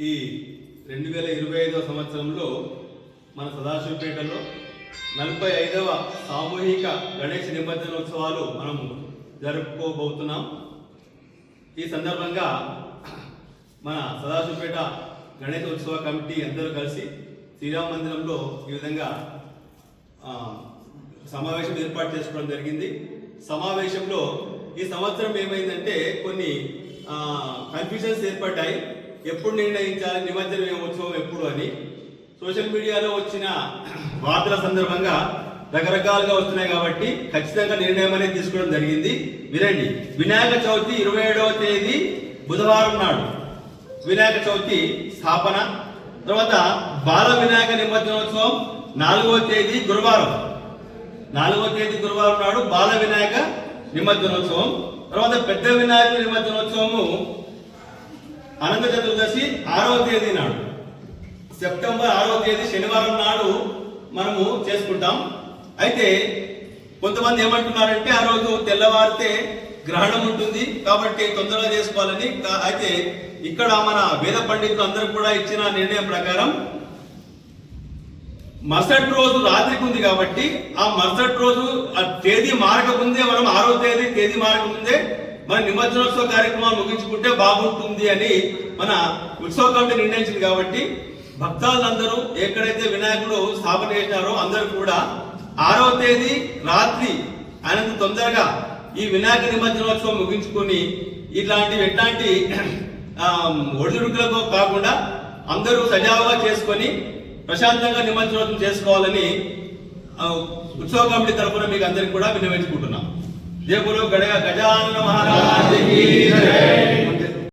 ఈ రెండు వేల ఇరవై ఐదవ సంవత్సరంలో మన సదాశివపేటలో నలభై ఐదవ సామూహిక గణేష్ నిమజ్జనోత్సవాలు మనం జరుపుకోబోతున్నాం. ఈ సందర్భంగా మన సదాశివపేట గణేష్ ఉత్సవ కమిటీ అందరూ కలిసి శ్రీరామ మందిరంలో ఈ విధంగా సమావేశం ఏర్పాటు చేసుకోవడం జరిగింది. సమావేశంలో ఈ సంవత్సరం ఏమైందంటే కొన్ని కన్ఫ్యూజన్స్ ఏర్పడ్డాయి. ఎప్పుడు నిర్ణయించాలి నిమజ్జన ఉత్సవం ఎప్పుడు అని సోషల్ మీడియాలో వచ్చిన వార్తల సందర్భంగా రకరకాలుగా వస్తున్నాయి కాబట్టి ఖచ్చితంగా నిర్ణయం అనేది తీసుకోవడం జరిగింది. వినండి. వినాయక చవితి ఇరవై ఏడవ తేదీ బుధవారం నాడు. వినాయక చవితి స్థాపన. తర్వాత బాల వినాయక నిమజ్జనోత్సవం నాలుగవ తేదీ గురువారం. నాలుగవ తేదీ గురువారం నాడు బాల వినాయక నిమజ్జనోత్సవం. తర్వాత పెద్ద వినాయక నిమజ్జనోత్సవము అనంత చతుర్దశి ఆరవ తేదీ నాడు. సెప్టెంబర్ ఆరవ తేదీ శనివారం నాడు మనము చేసుకుంటాం. అయితే కొంతమంది ఏమంటున్నారంటే ఆ రోజు తెల్లవారితే గ్రహణం ఉంటుంది. కాబట్టి తొందరగా చేసుకోవాలని. అయితే ఇక్కడ మన వేద పండితులు అందరూ కూడా ఇచ్చిన నిర్ణయం ప్రకారం మరుసటి రోజు రాత్రికి ఉంది కాబట్టి ఆ మరుసటి రోజు ఆ తేదీ మారకముందే మనం ఆరో తేదీ తేదీ మారక మరి మన నిమజ్జనోత్సవ కార్యక్రమాలు ముగించుకుంటే బాగుంటుంది అని మన ఉత్సవ కమిటీ నిర్ణయించింది కాబట్టి భక్తాలందరూ ఎక్కడైతే వినాయకుడు స్థాపన చేసినారో అందరూ కూడా ఆరో తేదీ రాత్రి ఆయనంత తొందరగా ఈ వినాయక నిమజ్జనోత్సవం ముగించుకొని ఇట్లాంటి ఎట్లాంటి ఒడిదుడుకులతో ఒడిదుడుకులకు కాకుండా అందరూ సజావుగా చేసుకొని ప్రశాంతంగా నిమజ్జనోత్సవం చేసుకోవాలని ఉత్సవ కమిటీ తరఫున మీకు అందరికి కూడా విన్నవించుకుంటున్నాను. జయపురు గడ గజానన మహారాజుకి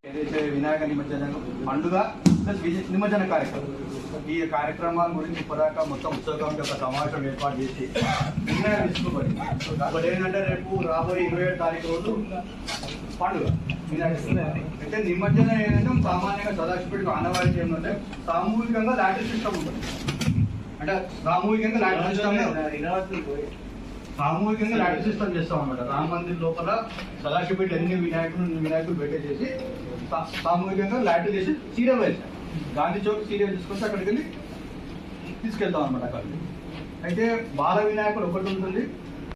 ఏదైతే వినాయక నిమజ్జన పండుగ ప్లస్ నిమజ్జన కార్యక్రమం. ఈ కార్యక్రమాల గురించి ఇప్పటిదాకా మొత్తం ఉత్సవ ఒక సమావేశం ఏర్పాటు చేసి నిర్ణయం తీసుకోబడింది ఒకటి ఏంటంటే రేపు రాబోయే ఇరవై ఏడు తారీఖు రోజు పండుగ. అయితే నిమజ్జనం ఏంటంటే సామాన్యంగా సదాశివుడికి ఆనవాయితీ ఏంటంటే సామూహికంగా లాటరీ సిస్టమ్ ఉంటుంది. అంటే సామూహికంగా లాటరీ సిస్టమ్ సామూహికంగా లాటరీ సిస్టమ్ చేస్తాం అనమాట రామ మందిర్ లోపల సదాశివపేట అన్ని వినాయకులు వినాయకులు పెట్టేసేసి చేసి సామూహికంగా లాటరీ చేసి సీరియల్ వేసాం గాంధీ చౌక్ సీరియల్ తీసుకొచ్చి అక్కడికి వెళ్ళి తీసుకెళ్తాం అనమాట అక్కడికి. అయితే బాల వినాయకుడు ఒకటి ఉంటుంది.